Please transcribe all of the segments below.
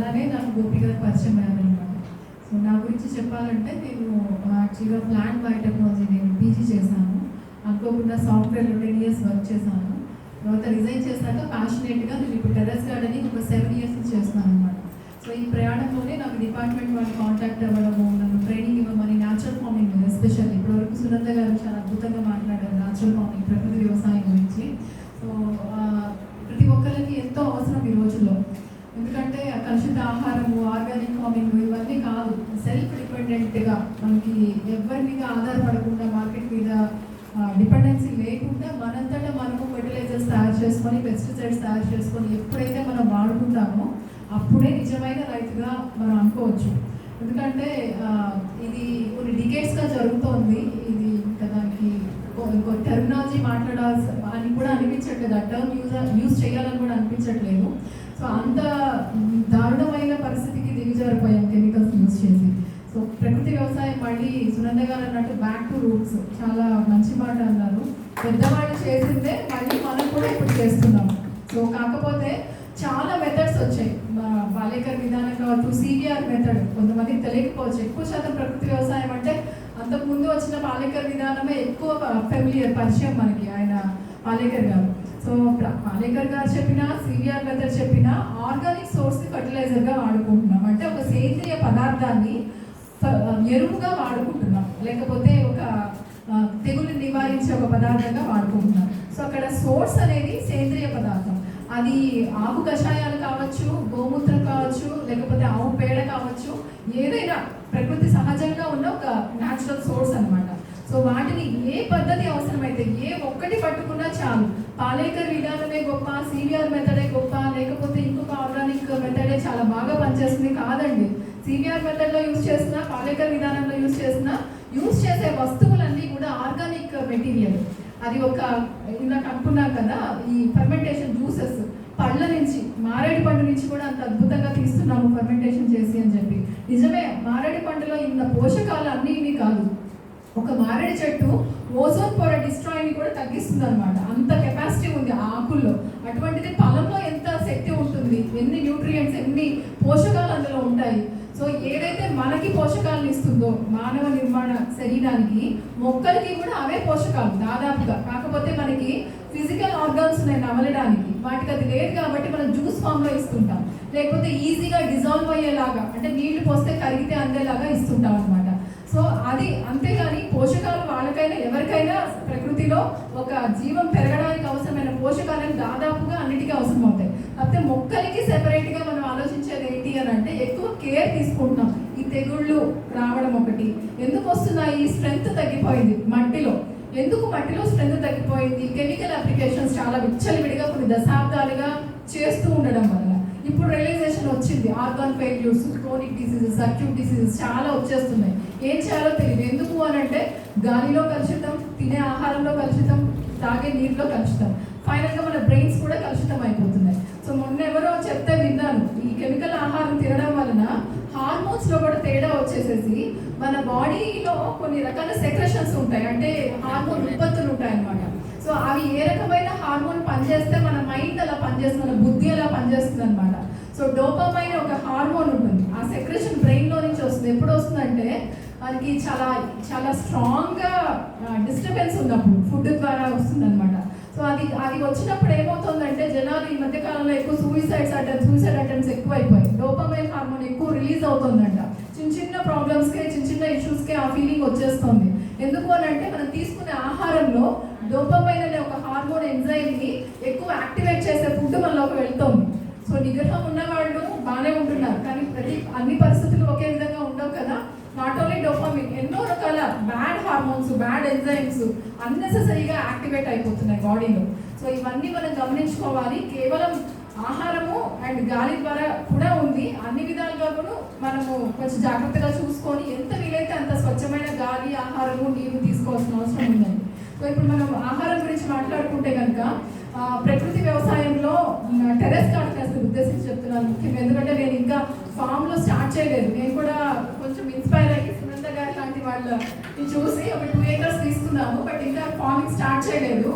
అలానే నాకు గోపి గారు పరిచయం అయ్యారనమాట సో నా గురించి చెప్పాలంటే నేను యాక్చువల్గా ప్లాంట్ బయోటెక్నాలజీ నేను పీజీ చేశాను. అనుకోకుండా సాఫ్ట్వేర్లో టెన్ ఇయర్స్ వర్క్ చేశాను. తర్వాత రిజైన్ చేశాక ప్యాషనేట్గా నేను ఇప్పుడు టెర్రస్ గార్డెనింగ్ ఒక సెవెన్ ఇయర్స్ చేస్తాను చేస్తున్నాను అనమాట సో ఈ ప్రయాణంలోనే నాకు డిపార్ట్మెంట్ వాళ్ళు కాంటాక్ట్ అవ్వడము నన్ను ట్రైనింగ్ ఇవ్వమని న్యాచురల్ ఫార్మింగ్ ఎస్పెషల్ ఎస్పెషల్లీ ఇప్పటివరకు సునంద గారు చాలా అద్భుతంగా మాట్లాడారు న్యాచురల్ ఫార్మింగ్ ప్రకృతి వ్యవసాయం గురించి సో ఆ, ప్రతి ఒక్కరికి ఎంతో అవసరం ఈ రోజుల్లో ఎందుకంటే కలుషిత ఆహారము ఆర్గానిక్ ఫార్మింగ్ ఇవన్నీ కాదు. సెల్ఫ్ డిపెండెంట్గా మనకి ఎవరి మీద ఆధారపడకుండా మార్కెట్ మీద డిపెండెన్సీ లేకుండా మనంతటా మనము ఫెర్టిలైజర్స్ తయారు చేసుకొని పెస్టిసైడ్స్ తయారు చేసుకొని ఎప్పుడైతే మనం వాడుకుంటామో అప్పుడే నిజమైన రైతుగా మనం అనుకోవచ్చు. ఎందుకంటే ఇది కొన్ని డికేట్స్గా జరుగుతోంది. ఇది ఇంకా దానికి ఇంకో- టెర్మినాలజీ అని కూడా అనిపించట్లేదు. ఆ టర్మ్ యూజ్ యూజ్ చేయాలని కూడా అనిపించట్లేదు. సో అంత దారుణమైన పరిస్థితికి దిగజారిపోయాం కెమికల్స్ యూజ్ చేసి. సో ప్రకృతి వ్యవసాయం మళ్ళీ సునంద గారు అన్నట్టు బ్యాక్ టు రూట్స్ చాలా మంచి మాట అన్నారు. పెద్దవాళ్ళు చేసిందే మళ్ళీ మనం కూడా ఇప్పుడు చేస్తున్నాం. సో కాకపోతే చాలా మెథడ్స్ వచ్చాయి. బాలేకర్ విధానం కావచ్చు సివిఆర్ మెథడ్ కొంతమందికి తెలియకపోవచ్చు. ఎక్కువ శాతం ప్రకృతి వ్యవసాయం అంటే అంతకుముందు వచ్చిన బాలేకర్ విధానమే ఎక్కువ ఫెమిలియర్ పరిచయం మనకి. పాలేకర్ గారు. సో పాలేకర్ గారు చెప్పిన సివిఆర్ మెథడ్ చెప్పిన ఆర్గానిక్ సోర్స్ ఫర్టిలైజర్గా వాడుకుంటున్నాం. అంటే ఒక సేంద్రియ పదార్థాన్ని ఎరువుగా వాడుకుంటున్నాం. లేకపోతే ఒక తెగులు నివారించే ఒక పదార్థంగా వాడుకుంటున్నాం. సో అక్కడ సోర్స్ అనేది సేంద్రియ పదార్థం. అది ఆకు కషాయాలు కావచ్చు గోమూత్రం కావచ్చు లేకపోతే ఆవు పేడ కావచ్చు ఏదైనా ప్రకృతి సహజంగా ఉన్న ఒక న్యాచురల్ సోర్స్ అన్నమాట. సో పద్ధతి అవసరమైతే ఏ ఒక్కటి పట్టుకున్నా చాలు. పాలేకర్ విధానమే గొప్ప సివిఆర్ మెథడే గొప్ప లేకపోతే ఇంకొక ఆర్గానిక్ మెథడే చాలా బాగా పనిచేస్తుంది కాదండి. సివిఆర్ మెథడ్లో యూజ్ చేసిన పాలేకర్ విధానంలో యూజ్ చేసిన యూజ్ చేసే వస్తువులన్నీ కూడా ఆర్గానిక్ మెటీరియల్. అది ఒక ఇందాక అనుకున్నాం కదా ఈ ఫర్మెంటేషన్ జ్యూసెస్. పళ్ళ నుంచి మారేడు పండు నుంచి కూడా అంత అద్భుతంగా తీస్తున్నాము ఫర్మెంటేషన్ చేసి అని చెప్పి. నిజమే మారేడు పండులో ఇన్న పోషకాలు అన్నీ ఇవి కాదు. ఒక మారేడు చెట్టు ఓజోన్ పొర డిస్ట్రాయిని కూడా తగ్గిస్తుంది అనమాట అంత కెపాసిటీ ఉంది ఆ ఆకుల్లో. అటువంటిది పొలంలో ఎంత శక్తి ఉంటుంది? ఎన్ని న్యూట్రియంట్స్ ఎన్ని పోషకాలు అందులో ఉంటాయి? సో ఏదైతే మనకి పోషకాలను ఇస్తుందో మానవ నిర్మాణ శరీరానికి మొక్కలకి కూడా అవే పోషకాలు దాదాపుగా. కాకపోతే మనకి ఫిజికల్ ఆర్గాన్స్ ఉన్నాయి నమలడానికి. వాటికి అది లేదు కాబట్టి మనం జ్యూస్ ఫామ్లో ఇస్తుంటాం. లేకపోతే ఈజీగా డిజాల్వ్ అయ్యేలాగా అంటే నీళ్ళు పోస్తే కరిగితే అందేలాగా ఇస్తుంటాం అనమాట సో అది అంతేగాని ప్రకృతిలో ఒక జీవం పెరగడానికి అవసరమైన పోషకాలను దాదాపుగా అన్నిటికీ అవసరం అవుతాయి. అయితే మొక్కలకి సెపరేట్గా మనం ఆలోచించేది ఏంటి అని అంటే ఎక్కువ కేర్ తీసుకుంటున్నాం. ఈ తెగుళ్ళు రావడం ఒకటి. ఎందుకు వస్తున్నాయి? స్ట్రెంగ్త్ తగ్గిపోయింది మట్టిలో. ఎందుకు మట్టిలో స్ట్రెంగ్త్ తగ్గిపోయింది? కెమికల్ అప్లికేషన్స్ చాలా విచ్చలవిడిగా కొన్ని దశాబ్దాలుగా చేస్తూ ఉండడం వల్ల ఇప్పుడు రియలైజేషన్ వచ్చింది. Organ failures chronic diseases acute diseases చాలా వచ్చేస్తున్నాయి. ఏం చేయాలో తెలియదు. ఎందుకు గాలిలో కలుషితం తినే ఆహారంలో కలుషితం తాగే నీరులో కలుషితం. ఫైనల్గా మన బ్రెయిన్స్ కూడా కలుషితం అయిపోతున్నాయి సో మొన్న ఎవరో చెప్తే విన్నాను ఈ కెమికల్ ఆహారం తినడం వలన హార్మోన్స్లో కూడా తేడా వచ్చేసేసి మన బాడీలో కొన్ని రకాల సెక్రెషన్స్ ఉంటాయి. అంటే హార్మోన్ ఉత్పత్తులు ఉంటాయి అన్నమాట సో అవి ఏ రకమైన హార్మోన్ పనిచేస్తే మన మైండ్ అలా పనిచేస్తుంది మన బుద్ధి అలా పనిచేస్తుంది అనమాట సో డోపమైన ఒక హార్మోన్ ఉంటుంది. ఆ సెక్రెషన్ బ్రెయిన్లో నుంచి వస్తుంది. ఎప్పుడు వస్తుందంటే మనకి చాలా చాలా స్ట్రాంగ్గా డిస్టర్బెన్స్ ఉన్నప్పుడు ఫుడ్ ద్వారా వస్తుంది అనమాట సో అది అది వచ్చినప్పుడు ఏమవుతుందంటే జనాలు ఈ మధ్య కాలంలో ఎక్కువ సూయిసైడ్స్ అటెంప్ట్ సూయిసైడ్ అటెంప్ట్స్ ఎక్కువ డోపమైన్ హార్మోన్ ఎక్కువ రిలీజ్ అవుతుందంట. చిన్న చిన్న ప్రాబ్లమ్స్కే చిన్న చిన్న ఇష్యూస్కే ఆ ఫీలింగ్ వచ్చేస్తుంది. ఎందుకు అని అంటే మనం తీసుకునే ఆహారంలో డోపమైన్ అనే ఒక హార్మోన్ ఎంజైమ్ని ఎక్కువ యాక్టివేట్ చేసే ఫుడ్ మనలోకి వెళ్తుంది. సో నిగ్రహం ఉన్న వాళ్ళు బాగానే ఉంటున్నారు. కానీ ప్రతి అన్ని పరిస్థితులు ఒకే విధంగా ఉండవు కదా. నాట్ ఓన్లీ డోపామిన్ ఎన్నో రకాల బ్యాడ్ హార్మోన్స్ బ్యాడ్ ఎంజైమ్స్ అన్నెసెసరీగా యాక్టివేట్ అయిపోతున్నాయి బాడీలో సో ఇవన్నీ మనం గమనించుకోవాలి. కేవలం ఆహారము అండ్ గాలి ద్వారా కూడా ఉంది. అన్ని విధాలుగా కూడా మనము కొంచెం జాగ్రత్తగా చూసుకొని ఎంత వీలైతే అంత స్వచ్ఛమైన గాలి ఆహారము నీరు తీసుకోవాల్సిన అవసరం ఉందండి. సో ఇప్పుడు మనం ఆహారం గురించి మాట్లాడుకుంటే కనుక ప్రకృతి వ్యవసాయంలో టెరెస్ గార్డెన్ ఉద్దేశించి చెప్తున్నాను. ముఖ్యంగా ఎందుకంటే నేను ఇంకా ఫామ్లో స్టార్ట్ చేయలేదు. నేను కూడా కొంచెం ఇన్స్పైర్ అయ్యి సునంద గారు లాంటి వాళ్ళని చూసి ఒక టూ ఏకర్స్ తీసుకున్నాము. బట్ ఇంకా ఫార్మింగ్ స్టార్ట్ చేయలేదు.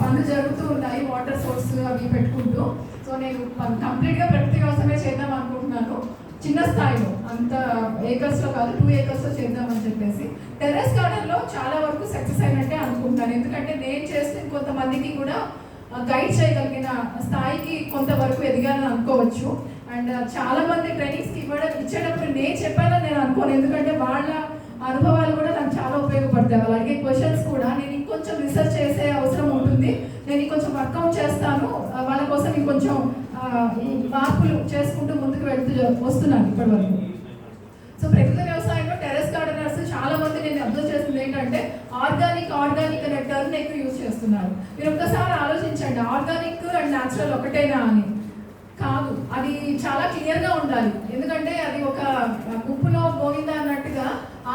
పనులు జరుగుతూ ఉన్నాయి వాటర్ సోర్స్ అవి పెట్టుకుంటూ. సో నేను కంప్లీట్గా ప్రకృతి వ్యవసాయమే చేద్దాం అనుకుంటున్నాను. చిన్న స్థాయిలో అంత ఏకర్స్లో కాదు టూ ఏకర్స్లో చేద్దామని చెప్పేసి. టెర్రస్ గార్డెన్లో చాలా వరకు సక్సెస్ అయినట్టే అనుకుంటాను ఎందుకంటే నేను చేస్తే కొంతమందికి కూడా గైడ్ చేయగలిగిన స్థాయికి కొంతవరకు ఎదిగాలని అనుకోవచ్చు. అండ్ uh, చాలా మంది ట్రైనింగ్స్కి ఇవ్వడం ఇచ్చేటప్పుడు నేను చెప్పానని నేను అనుకోను. ఎందుకంటే వాళ్ళ అనుభవాలు కూడా నాకు చాలా ఉపయోగపడతాయి. వాళ్ళు అడిగే క్వశ్చన్స్ కూడా నేను ఇంకొంచెం రీసెర్చ్ చేసే అవసరం ఉంటుంది. నేను ఇంకొంచెం వర్కౌట్ చేస్తాను. వాళ్ళ కోసం ఇంకొంచెం మార్పులు చేసుకుంటూ ముందుకు వెళ్తూ వస్తున్నాను ఇప్పటివరకు సో ప్రకృతి వ్యవసాయంలో టెరెస్ గార్డెనర్స్ చాలా మంది నేను అబ్జర్వ్ చేసింది ఏంటంటే ఆర్గానిక్ ఆర్గానిక్ అనే టర్మ్ ఎక్కువ యూజ్ చేస్తున్నారు. మీరు ఒక్కసారి ఆలోచించండి. ఆర్గానిక్ అండ్ న్యాచురల్ ఒకటేనా అని. అది చాలా క్లియర్గా ఉండాలి. ఎందుకంటే అది ఒక గుంపులో గోవింద అన్నట్టుగా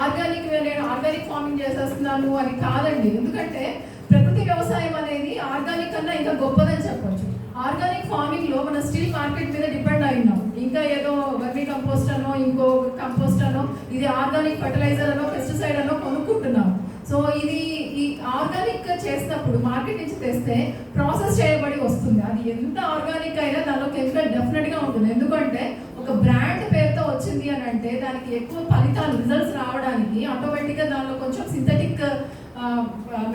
ఆర్గానిక్ నేను ఆర్గానిక్ ఫార్మింగ్ చేసేస్తున్నాను అని కాదండి. ఎందుకంటే ప్రకృతి వ్యవసాయం అనేది ఆర్గానిక్ కన్నా ఇంకా గొప్పదని చెప్పొచ్చు. ఆర్గానిక్ ఫార్మింగ్లో మన స్టీల్ మార్కెట్ మీద డిపెండ్ అయినాం ఇంకా ఏదో వర్మీ కంపోస్ట్ అనో ఇంకో కంపోస్ట్ అనో ఇది ఆర్గానిక్ ఫర్టిలైజర్ అనో పెస్టిసైడ్ అనో కొనుక్కుంటున్నాం. సో ఇది ఆర్గానిక్ చేసినప్పుడు మార్కెట్ నుంచి తెస్తే ప్రాసెస్ చేయబడి వస్తుంది. అది ఎంత ఆర్గానిక్ అయినా దానిలో కెమికల్ డెఫినెట్గా ఉంటుంది. ఎందుకంటే ఒక బ్రాండ్ పేరుతో వచ్చింది అని అంటే దానికి ఎక్కువ ఫలితాలు రిజల్ట్స్ రావడానికి ఆటోమేటిక్గా దానిలో కొంచెం సింథటిక్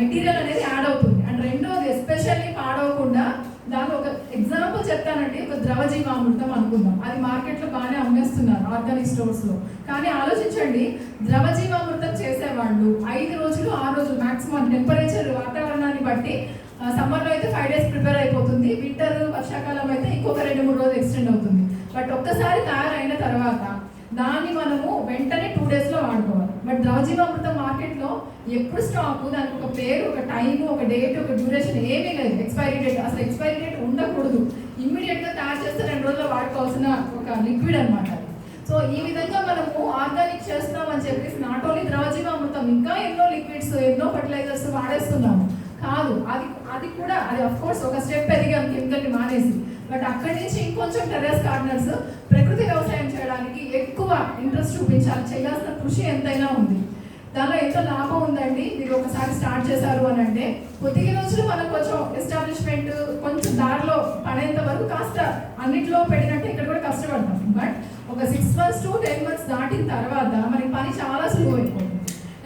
మెటీరియల్ అనేది యాడ్ అవుతుంది. అండ్ రెండోది ఎస్పెషల్లీ పాడవకుండా దాని ఒక ఎగ్జాంపుల్ చెప్తానండి. ఒక ద్రవజీవామృతం అనుకుందాం. అది మార్కెట్లో బాగానే అమ్మేస్తున్నారు ఆర్గానిక్ స్టోర్స్లో కానీ ఆలోచించండి ద్రవజీవామృతం చేసేవాళ్ళు ఐదు రోజులు ఆరు రోజులు మాక్సిమం టెంపరేచర్ వాతావరణాన్ని బట్టి సమ్మర్లో అయితే ఫైవ్ డేస్ ప్రిపేర్ అయిపోతుంది. వింటర్ వర్షాకాలం అయితే ఇంకొక రెండు మూడు రోజులు ఎక్స్టెండ్ అవుతుంది. బట్ ఒక్కసారి తయారైన తర్వాత దాన్ని మనము వెంటనే టూ డేస్లో వాడుకోవాలి. బట్ ద్రాజీవామృతం మార్కెట్లో ఎప్పుడు స్టాక్ దానికి ఒక పేరు ఒక టైం ఒక డేట్ ఒక డ్యూరేషన్ ఏమీ లేదు. ఎక్స్పైరీ డేట్ అసలు ఎక్స్పైరీ డేట్ ఉండకూడదు. ఇమ్మీడియట్గా తయారు చేస్తే రెండు రోజుల్లో వాడుకోవాల్సిన ఒక లిక్విడ్ అనమాట సో ఈ విధంగా మనము ఆర్గానిక్ చేస్తున్నాం అని చెప్పేసి నాట్ ఓన్లీ ద్రాజీవామృతం ఇంకా ఎన్నో లిక్విడ్స్ ఎన్నో ఫర్టిలైజర్స్ వాడేస్తున్నాము. కాదు అది అది కూడా అది అఫ్ కోర్స్ ఒక స్టెప్ ఎదిగాం కెమికల్ మానేసి. బట్ అక్కడి నుంచి ఇంకొంచెం టెర్రస్ గార్డెనర్స్ ప్రకృతి వ్యవసాయం చేయడానికి ఎక్కువ ఇంట్రెస్ట్ చూపించాలి. చేయాల్సిన కృషి ఎంతైనా ఉంది. దానిలో ఎంత లాభం ఉందండి? మీరు ఒకసారి స్టార్ట్ చేశారు అని అంటే కొద్దిగా రోజులు మనం కొంచెం ఎస్టాబ్లిష్మెంట్ కొంచెం దారిలో పడేంత వరకు కాస్త అన్నిట్లో పెట్టినట్టు ఇక్కడ కూడా కష్టపడతాం. బట్ ఒక six months to ten months దాటిన తర్వాత మనకి పని చాలా సులువు అయిపోతుంది.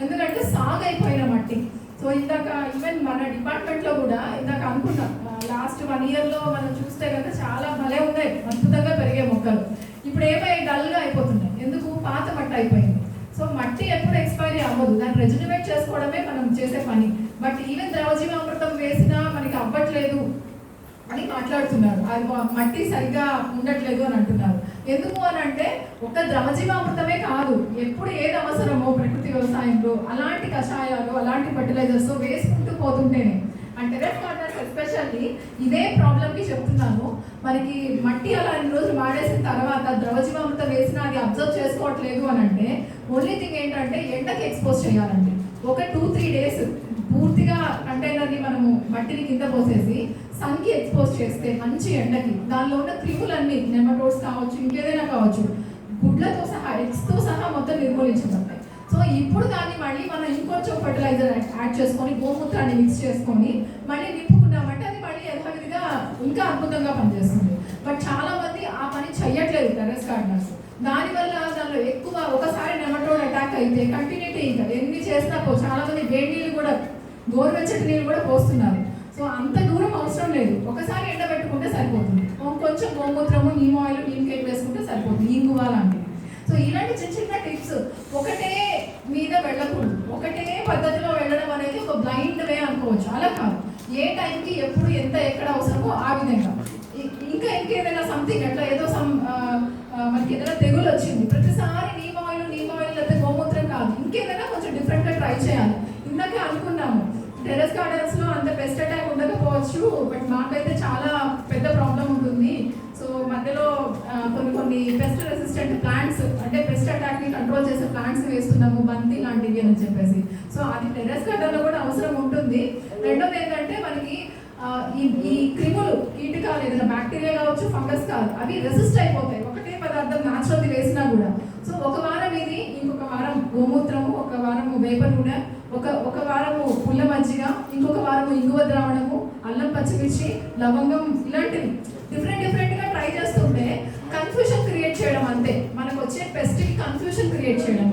ఎందుకంటే సాగు అయిపోయిన మట్టి. సో ఇందాక ఈవెన్ మన డిపార్ట్మెంట్లో కూడా ఇందాక అనుకున్నాం లాస్ట్ వన్ ఇయర్లో మనం చూస్తే కనుక చాలా భలే ఉన్నాయి అద్భుతంగా పెరిగే మొక్కలు. ఇప్పుడు ఏమై డల్గా అయిపోతున్నాయి ఎందుకు? పాత మట్టి అయిపోయింది. సో మట్టి ఎప్పుడు ఎక్స్పైరీ అవ్వదు దాన్ని రెజ్యునేట్ చేసుకోవడమే మనం చేసే పని. బట్ ఈవెన్ ద్రవజీవామృతం వేసినా మనకి అవ్వట్లేదు అని మాట్లాడుతున్నారు. అది మట్టి సరిగా ఉండట్లేదు అని అంటున్నారు. ఎందుకు అని అంటే ఒక ద్రవజీవామృతమే కాదు. ఎప్పుడు ఏది అవసరమో ప్రకృతి వ్యవసాయంలో అలాంటి కషాయాలు అలాంటి ఫర్టిలైజర్స్ వేసుకుంటూ పోతుంటేనే. అంటే రెడ్ కార్నర్స్ ఎస్పెషల్లీ ఇదే ప్రాబ్లమ్కి చెప్తున్నాను. మనకి మట్టి అలా ఇన్ని రోజులు వాడేసిన తర్వాత ద్రవజీవామృతం వేసినా అది అబ్జర్వ్ చేసుకోవట్లేదు అని అంటే ఓన్లీ థింగ్ ఏంటంటే ఎండకి ఎక్స్పోజ్ చేయాలండి. ఒక టూ త్రీ డేస్ పూర్తిగా కంటైనర్ని మనము మట్టిని కింద పోసేసి సన్కి ఎక్స్పోజ్ చేస్తే మంచి ఎండకి దానిలో ఉన్న క్రిములన్నీ నెమటోడ్స్ కావచ్చు ఇంకేదైనా కావచ్చు గుడ్లతో సహా ఎగ్స్తో సహా మొత్తం నిర్మూలించబడతాయి. సో ఇప్పుడు దాన్ని మళ్ళీ మనం ఇంకొంచెం ఫర్టిలైజర్ యాడ్ చేసుకొని గోమూత్రాన్ని మిక్స్ చేసుకొని మళ్ళీ నింపుకున్నామంటే అది మళ్ళీ యథావిధిగా ఇంకా అద్భుతంగా పనిచేస్తుంది. బట్ చాలా మంది ఆ పని చెయ్యట్లేదు టెరెస్ గార్డెనర్స్. దానివల్ల దానిలో ఎక్కువ ఒకసారి నెమటోడ్ అటాక్ అయితే కంటిన్యూటీ ఇంకా ఎన్ని చేసినా చాలా మంది వేడి నీళ్ళు కూడా గోరువెచ్చటి నీళ్ళు కూడా పోస్తున్నారు. సో అంత దూరం అవసరం లేదు. ఒకసారి ఎండబెట్టుకుంటే సరిపోతుంది. కొంచెం గోమూత్రము నీమ్ ఆయిల్ నీమ్ కేక్ వేసుకుంటే సరిపోతుంది. ఇంగువాలంటే సో ఇలాంటి చిన్న చిన్న టిప్స్. ఒకటే మీద వెళ్ళకూడదు. ఒకటే పద్ధతిలో వెళ్ళడం అనేది ఒక బ్లైండ్ వే అనుకోవచ్చు. అలా కాదు. ఏ టైంకి ఎప్పుడు ఎంత ఎక్కడ అవసరమో ఆ విధంగా. ఇంకా ఇంకేదైనా సంథింగ్ అట్లా ఏదో సమ్ మనకి ఏదైనా టెరెస్ గార్డెన్స్లో అంత పెస్ట్ అటాక్ ఉండకపోవచ్చు బట్ మాకైతే చాలా పెద్ద ప్రాబ్లం ఉంటుంది. సో మధ్యలో కొన్ని కొన్ని పెస్ట్ రెసిస్టెంట్ ప్లాంట్స్ అంటే పెస్ట్ అటాక్ని కంట్రోల్ చేసే ప్లాంట్స్ వేస్తున్నాము బంతి లాంటివి అని చెప్పేసి. సో అది టెరెస్ గార్డెన్లో కూడా అవసరం ఉంటుంది. రెండోది ఏంటంటే మనకి ఈ ఈ క్రిములు కీటకాలు ఏదైనా బ్యాక్టీరియా కావచ్చు ఫంగస్ కాదు అవి రెసిస్ట్ అయిపోతాయి. ఒకటే పదార్థం న్యాచురల్ది వేసినా కూడా. సో ఒక వారం ఇది ఇంకొక వారం గోమూత్ర ఒక వారము వేప నూనె ఒక ఒక వారము పుల్ల మజ్జిగ ఇంకొక వారము ఇంగువ ద్రావణము అల్లం పచ్చిమిర్చి లవంగం ఇలాంటివి. డిఫరెంట్ డిఫరెంట్గా ట్రై చేస్తుంటే కన్ఫ్యూషన్ క్రియేట్ చేయడం అంతే. మనకు వచ్చే పెస్ట్కి కన్ఫ్యూషన్ క్రియేట్ చేయడం.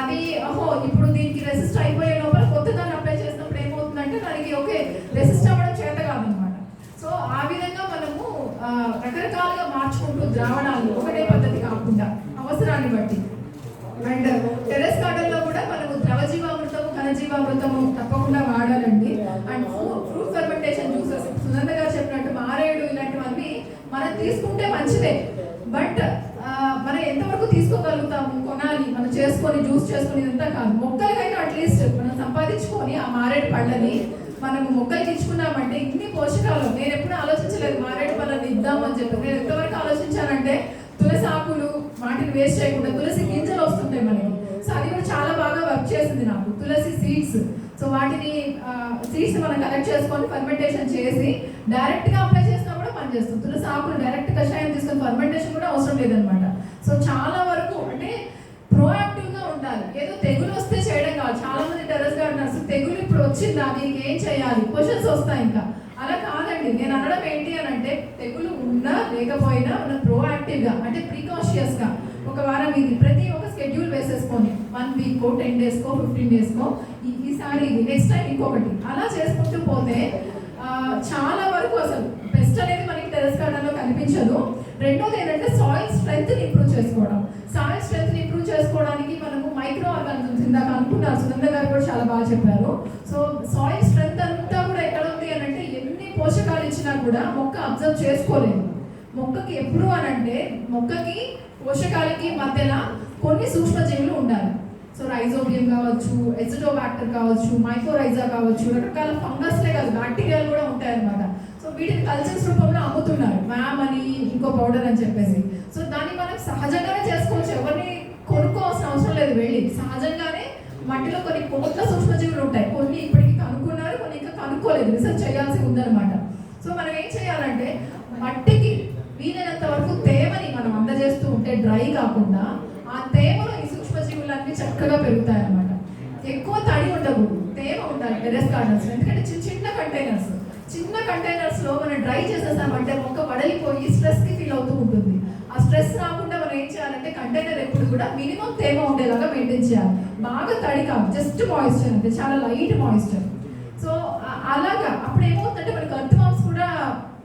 అది ఓహో ఇప్పుడు దీనికి రెసిస్ట్ అయిపోయే లోపల కొత్త దాన్ని అప్లై చేసినప్పుడు ఏమవుతుందంటే దానికి ఓకే రెసిస్ట్ అవ్వడం చేత కాదనమాట. సో ఆ విధంగా మనము రకరకాలుగా మార్చుకుంటూ ద్రావణాలు ఒకటే పద్ధతి కాకుండా అవసరాన్ని బట్టి. అండ్ టెరెస్ గార్డెన్లో కూడా మనము ద్రవ జీవామృతము తప్పకుండా వాడాలండి. And fruit fermentation juices Sunanda గారు చెప్పినట్టు మారేడు ఇలాంటివన్నీ మనం తీసుకుంటే మంచిదే. బట్ మనం ఎంతవరకు తీసుకోగలుగుతాము కొనాలి మనం చేసుకొని జ్యూస్ చేసుకొని ఇదంతా కాదు. మొక్కలకైనా అట్లీస్ట్ మనం సంపాదించుకొని ఆ మారేడు పళ్ళని మనము మొక్కలకి ఇచ్చుకున్నామంటే ఇన్ని పోషకాలు. నేను ఎప్పుడు ఆలోచించలేదు మారేడు పళ్ళని ఇద్దామని చెప్పి. నేను ఎంతవరకు ఆలోచించానంటే తులసి ఆకులు వాటిని వేస్ట్ చేయకుండా తులసి గింజలు వస్తుంటాయి మనకి. అది కూడా చాలా బాగా వర్క్ చేసింది నాకు. తులసి సీడ్స్ సో వాటిని సీడ్స్ మనం కలెక్ట్ చేసుకొని ఫర్మెంటేషన్ చేసి డైరెక్ట్గా అప్లై చేసినా కూడా పనిచేస్తుంది తులసి ఆకులు డైరెక్ట్ కషాయం తీసుకొని ఫర్మెంటేషన్ కూడా అవసరం లేదనమాట సో చాలా వరకు అంటే ప్రోయాక్టివ్గా ఉండాలి. ఏదో తెగులు వస్తే చేయడం కాదు. చాలా మంది టెరస్ గార్డెనర్స్ తెగులు ఇప్పుడు వచ్చిందా? దీనికి ఏం చేయాలి? క్వశ్చన్స్ వస్తాయి ఇంకా. అలా కాదండి. నేను అనడం ఏంటి అని అంటే తెగులు ఉన్నా లేకపోయినా మనం ప్రోయాక్టివ్గా అంటే ప్రికాషియస్గా ఒక వారం ఇది ప్రతి ఒక షెడ్యూల్ వేసేసుకొని వన్ వీక్ టెన్ డేస్ కో ఫిఫ్టీన్ డేస్ కో ఈసారి నెక్స్ట్ టైం ఇంకొకటి. అలా చేసుకుంటూ పోతే చాలా వరకు అసలు బెస్ట్ అనేది మనకి తెలుసుకోవడంలో కనిపించదు. రెండోది ఏంటంటే సాయిల్ స్ట్రెంత్ ఇంప్రూవ్ చేసుకోవడం. సాయిల్ స్ట్రెంత్ ఇంప్రూవ్ చేసుకోవడానికి మనము మైక్రో ఆర్గానిజమ్స్ ఇందాక అనుకున్నారు. సునంద గారు కూడా చాలా బాగా చెప్పారు. సో సాయిల్ స్ట్రెంత్ అంతా కూడా ఎక్కడ ఉంది అని అంటే ఎన్ని పోషకాలు ఇచ్చినా కూడా మొక్క అబ్జర్వ్ చేసుకోలేదు. మొక్కకి ఎప్పుడు అని అంటే మొక్కకి పోషకాలకి మధ్యన కొన్ని సూక్ష్మజీవులు ఉండాలి. సో రైజోబియం కావచ్చు ఎసిటోబాక్టర్ కావచ్చు మైక్రోరైజా కావచ్చు రకరకాల ఫంగస్లే కాదు బ్యాక్టీరియాలు కూడా ఉంటాయి సో వీటిని కల్చర్స్ రూపంలో అమ్ముతున్నారు మ్యామ్ అని ఇంకో పౌడర్ అని చెప్పేసి. సో దాన్ని మనం సహజంగానే చేసుకోవచ్చు. ఎవరిని కొనుక్కోవాల్సిన అవసరం లేదు వెళ్ళి. సహజంగానే మట్టిలో కొన్ని కోట్ల సూక్ష్మజీవులు ఉంటాయి. కొన్ని ఇప్పటికి కనుక్కున్నారు కొన్ని ఇంకా కనుక్కోలేదు. రీసెర్చ్ చేయాల్సి ఉందన్నమాట. సో మనం ఏం చేయాలంటే మట్టికి వీలైనంత వరకు తేమని మనం అందజేస్తూ ఉంటే డ్రై కాకుండా ఆ తేమను అన్ని చక్కగా పెరుగుతాయి అన్నమాట ఎక్కువ తడి ఉండకూడదు. తేమ ఉండాలి టెరెస్ గార్డెన్స్ ఎందుకంటే చిన్న చిన్న కంటైనర్స్ చిన్న కంటైనర్స్లో మనం డ్రై చేసేసామంటే మొక్క వడలిపోయి స్ట్రెస్కి ఫీల్ అవుతూ ఉంటుంది. ఆ స్ట్రెస్ రాకుండా మనం ఏం చేయాలంటే కంటైనర్ ఎప్పుడు కూడా మినిమం తేమ ఉండేలాగా మెయింటైన్ చేయాలి. బాగా తడి కాదు. జస్ట్ మాయిశ్చర్ అంటే చాలా లైట్ మాయిశ్చర్ సో అలాగా. అప్పుడు ఏమవుతుందంటే మనకి అర్థమాంస్ కూడా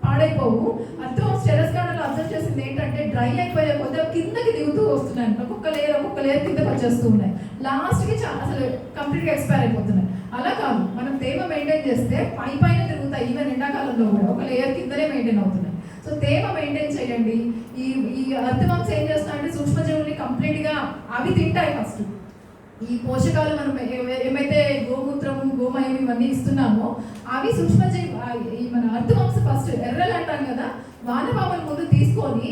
పాడైపోవు. అర్థమాంస్ టెరెస్ గార్డెన్ చేసింది ఏంటంటే డ్రై అయిపోయే కొద్దిగా కిందకి దిగుతూ వస్తున్నాయి. ఒక్కొక్క లేయర్ ఒక్కొక్క లేయర్ కిందకి వచ్చేస్తూ ఉన్నాయి లాస్ట్కి చాలా అసలు కంప్లీట్గా ఎక్స్పైర్ అయిపోతున్నాయి. అలా కాదు. మనం తేమ మెయింటైన్ చేస్తే పై పైన తిరుగుతాయి. ఈవెన్ ఎండాకాలంలో కూడా ఒక లేయర్ కిందనే మెయింటైన్ అవుతున్నాయి. సో తేమ మెయింటైన్ చేయండి. ఈ ఈ అర్థమాంస ఏం చేస్తాయంటే సూక్ష్మజీవుల్ని కంప్లీట్గా అవి తింటాయి ఫస్ట్ ఈ పోషకాలు మనం ఏమైతే గోమూత్రము గోమయం ఇవన్నీ ఇస్తున్నామో అవి సూక్ష్మజీవి ఈ మన అర్థమాంస ఫస్ట్ ఎర్రలు అంటాం కదా వానపాముల ముందు తీసుకొని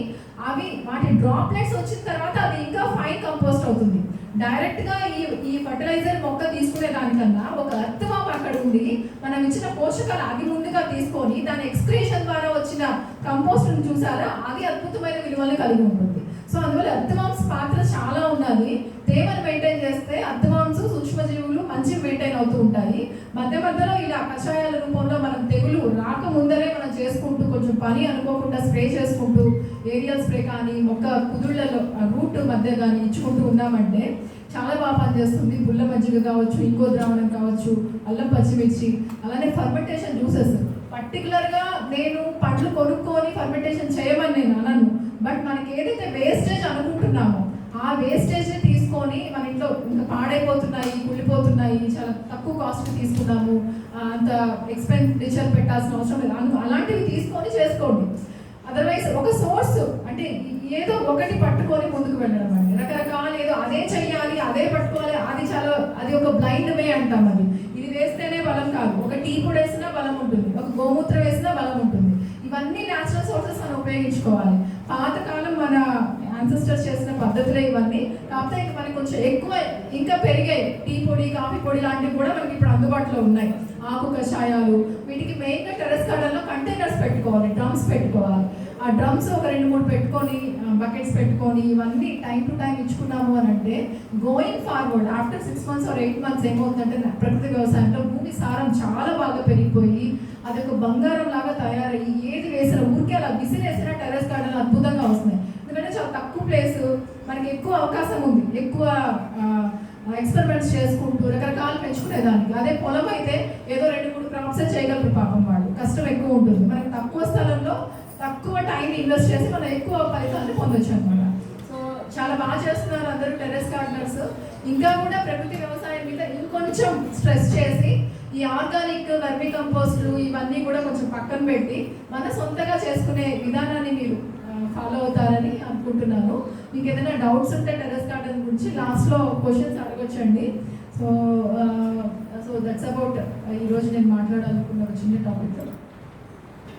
అవి వాటి డ్రాప్లెట్స్ వచ్చిన తర్వాత అది ఇంకా ఫైన్ కంపోస్ట్ అవుతుంది. డైరెక్ట్గా ఈ ఈ ఫర్టిలైజర్ మొక్క తీసుకునే దానికన్నా ఒక అర్థమాపు అక్కడ ఉండి మనం ఇచ్చిన పోషకాలు అది ముందుగా తీసుకొని దాని ఎక్స్క్రీషన్ ద్వారా వచ్చిన కంపోస్ట్ను చూసారా? అది అద్భుతమైన విలువలను కలిగి ఉంటుంది. సో అందువల్ల అర్థమాంస పాత్ర చాలా ఉన్నది తేమను మెయింటైన్ చేస్తే అర్థవాంశ సూక్ష్మజీవులు మంచి మెయింటైన్ అవుతూ ఉంటాయి. మధ్య మధ్యలో ఇలా కషాయాల రూపంలో మనం తెగులు రాకముందరే మనం చేసుకుంటూ కొంచెం పని అనుకోకుండా స్ప్రే చేసుకుంటూ ఏరియల్ స్ప్రే కానీ మొక్క కుదుళ్ళలో రూట్ మధ్య కానీ ఇచ్చుకుంటూ ఉన్నామంటే చాలా బాగా పనిచేస్తుంది. బుల్ల మజ్జిగ కావచ్చు ఇంకో ద్రావణం కావచ్చు అల్లం పచ్చిమిర్చి అలానే ఫర్మెంటేషన్ జ్యూసెస్ పర్టికులర్గా నేను పండ్లు కొనుక్కొని ఫర్మెంటేషన్ చేయమని నేను అనను. బట్ మనకి ఏదైతే వేస్టేజ్ అనుకుంటున్నామో ఆ వేస్టేజ్ తీసుకొని మన ఇంట్లో ఇంకా పాడైపోతున్నాయి కుళ్ళిపోతున్నాయి చాలా తక్కువ కాస్ట్ తీసుకున్నాము అంత ఎక్స్పెండిచర్ పెట్టాల్సిన అవసరం లేదు. అలాంటివి తీసుకొని చేసుకోండి. అదర్వైజ్ ఒక సోర్స్ అంటే ఏదో ఒకటి పట్టుకొని ముందుకు వెళ్ళడం అండి. రకరకాల ఏదో అదే చెయ్యాలి అదే పట్టుకోవాలి అది చాలా అది ఒక బ్లైండ్ వే అంటాం అది. ఇది వేస్తేనే బలం కాదు. ఒక టీ పొడి వేసినా బలం ఉంటుంది. ఒక గోమూత్రం వేసినా బలం ఉంటుంది. ఇవన్నీ న్యాచురల్ సోర్సెస్ మనం ఉపయోగించుకోవాలి. పాతకాలం మన యాన్సిస్టర్స్ చేసిన పద్ధతులే ఇవన్నీ. కాకపోతే ఇంకా మనకి కొంచెం ఎక్కువ ఇంకా పెరిగాయి టీ పొడి కాఫీ పొడి లాంటివి కూడా మనకి ఇప్పుడు అందుబాటులో ఉన్నాయి. ఆకు కషాయాలు వీటికి మెయిన్గా టెరెస్ గార్డెన్లో కంటైనర్స్ పెట్టుకోవాలి డ్రమ్స్ పెట్టుకోవాలి. ఆ డ్రమ్స్ ఒక రెండు మూడు పెట్టుకొని బకెట్స్ పెట్టుకొని ఇవన్నీ టైం టు టైం ఇచ్చుకున్నాము అని అంటే going forward after six months or eight months ఏమవుతుందంటే ప్రకృతి వ్యవసాయంలో భూమి సారం చాలా బాగా పెరిగిపోయి అది ఒక బంగారం లాగా తయారయ్యి ఏది వేసిన ఊరికే అలా విసిరేసిన టెరెస్ గార్డెన్ అద్భుతంగా వస్తున్నాయి. ఎందుకంటే చాలా తక్కువ ప్లేస్ మనకి ఎక్కువ అవకాశం ఉంది. ఎక్కువ ఎక్స్పెరిమెంట్స్ చేసుకుంటూ రకరకాలు పెంచుకునేదానికి. అదే పొలం అయితే ఏదో రెండు మూడు క్రాప్స్ చేయగలరు పాపం వాళ్ళు. కష్టం ఎక్కువ ఉంటుంది. మనకి తక్కువ స్థలంలో తక్కువ టైం ఇన్వెస్ట్ చేసి మనం ఎక్కువ ఫలితాన్ని పొందొచ్చు అనమాట సో చాలా బాగా చేస్తున్నారు అందరూ టెరెస్ గార్డెనర్స్ ఇంకా కూడా ప్రకృతి వ్యవసాయం మీద ఇంకొంచెం స్ట్రెస్ చేసి ఈ ఆర్గానిక్ వర్మి కంపోస్ట్లు ఇవన్నీ కూడా కొంచెం పక్కన పెట్టి మన సొంతగా చేసుకునే విధానాన్ని మీరు ఫాలో అవుతారని అనుకుంటున్నాను. మీకు ఏదైనా డౌట్స్ ఉంటే టెరస్ గార్డెన్ గురించి లాస్ట్లో క్వశ్చన్స్ అడగొచ్చండి. సో సో దట్స్ అబౌట్ ఈరోజు నేను మాట్లాడాలనుకున్న చిన్న టాపిక్